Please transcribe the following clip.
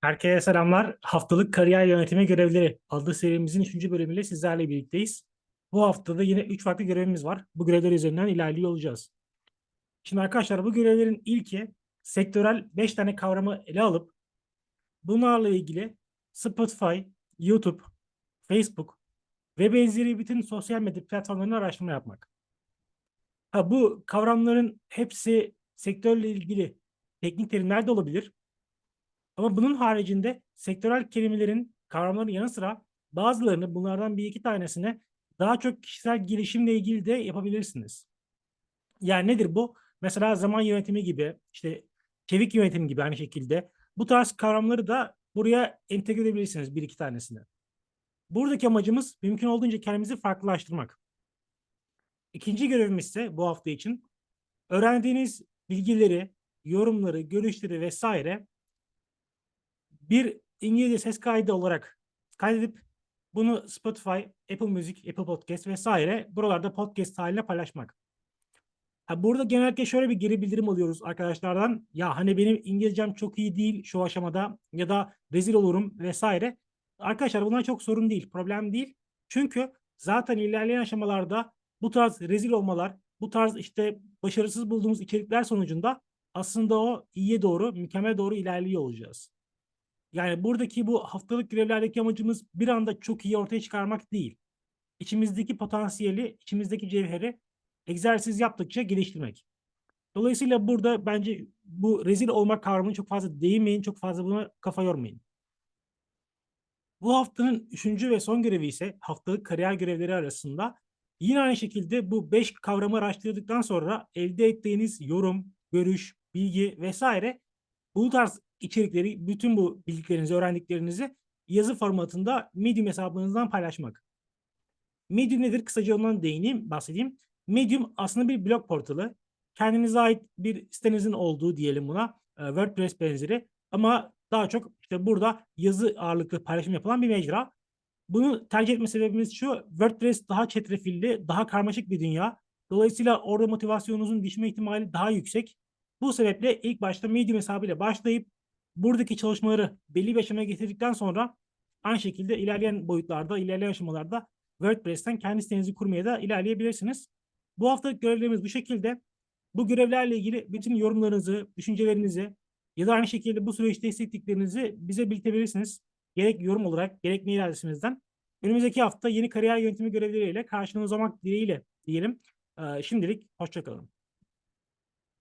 Herkese selamlar. Haftalık kariyer yönetimi görevleri adlı serimizin 3. bölümüyle sizlerle birlikteyiz. Bu haftada yine 3 farklı görevimiz var. Bu görevler üzerinden ilerliyor olacağız. Şimdi arkadaşlar bu görevlerin ilki sektörel 5 tane kavramı ele alıp bunlarla ilgili Spotify, YouTube, Facebook ve benzeri bütün sosyal medya platformlarında araştırma yapmak. Ha, bu kavramların hepsi sektörle ilgili teknik terimler de olabilir. Ama bunun haricinde sektörel kelimelerin, kavramların yanı sıra bazılarını bunlardan bir iki tanesine daha çok kişisel gelişimle ilgili de yapabilirsiniz. Yani nedir bu? Mesela zaman yönetimi gibi, işte çevik yönetim gibi aynı şekilde bu tarz kavramları da buraya entegre edebilirsiniz bir iki tanesini. Buradaki amacımız mümkün olduğunca kendimizi farklılaştırmak. İkinci görevimiz ise bu hafta için öğrendiğiniz bilgileri, yorumları, görüşleri vesaire bir İngilizce ses kaydı olarak kaydedip bunu Spotify, Apple Music, Apple Podcast vesaire buralarda podcast haline paylaşmak. Ha, burada genellikle şöyle bir geri bildirim alıyoruz arkadaşlardan. Ya hani benim İngilizcem çok iyi değil şu aşamada ya da rezil olurum vesaire. Arkadaşlar bunlar çok sorun değil, problem değil. Çünkü zaten ilerleyen aşamalarda bu tarz rezil olmalar, bu tarz işte başarısız bulduğumuz içerikler sonucunda aslında o iyiye doğru, mükemmel doğru ilerliyor olacağız. Yani buradaki bu haftalık görevlerdeki amacımız bir anda çok iyi ortaya çıkarmak değil. İçimizdeki potansiyeli, içimizdeki cevheri egzersiz yaptıkça geliştirmek. Dolayısıyla burada bence bu rezil olmak kavramını çok fazla değinmeyin, çok fazla buna kafa yormayın. Bu haftanın üçüncü ve son görevi ise haftalık kariyer görevleri arasında yine aynı şekilde bu beş kavramı araştırdıktan sonra elde ettiğiniz yorum, görüş, bilgi vesaire bu tarz içerikleri, bütün bu bildiklerinizi, öğrendiklerinizi yazı formatında Medium hesabınızdan paylaşmak. Medium nedir? Kısaca ondan değineyim, bahsedeyim. Medium aslında bir blog portalı. Kendinize ait bir sitenizin olduğu diyelim buna. e, WordPress benzeri. Ama daha çok işte burada yazı ağırlıklı paylaşım yapılan bir mecra. Bunu tercih etme sebebimiz şu. WordPress daha çetrefilli, daha karmaşık bir dünya. Dolayısıyla orada motivasyonunuzun düşme ihtimali daha yüksek. Bu sebeple ilk başta Medium hesabıyla başlayıp buradaki çalışmaları belli bir aşamaya getirdikten sonra aynı şekilde ilerleyen boyutlarda, ilerleyen aşamalarda WordPress'ten kendi sitenizi kurmaya da ilerleyebilirsiniz. Bu haftalık görevlerimiz bu şekilde. Bu görevlerle ilgili bütün yorumlarınızı, düşüncelerinizi ya da aynı şekilde bu süreçte hissettiklerinizi bize bildirebilirsiniz. Gerek yorum olarak, gerek mail adresimizden. Önümüzdeki hafta yeni kariyer yönetimi görevleriyle karşınızda olmak dileğiyle diyelim. Ee, şimdilik hoşçakalın.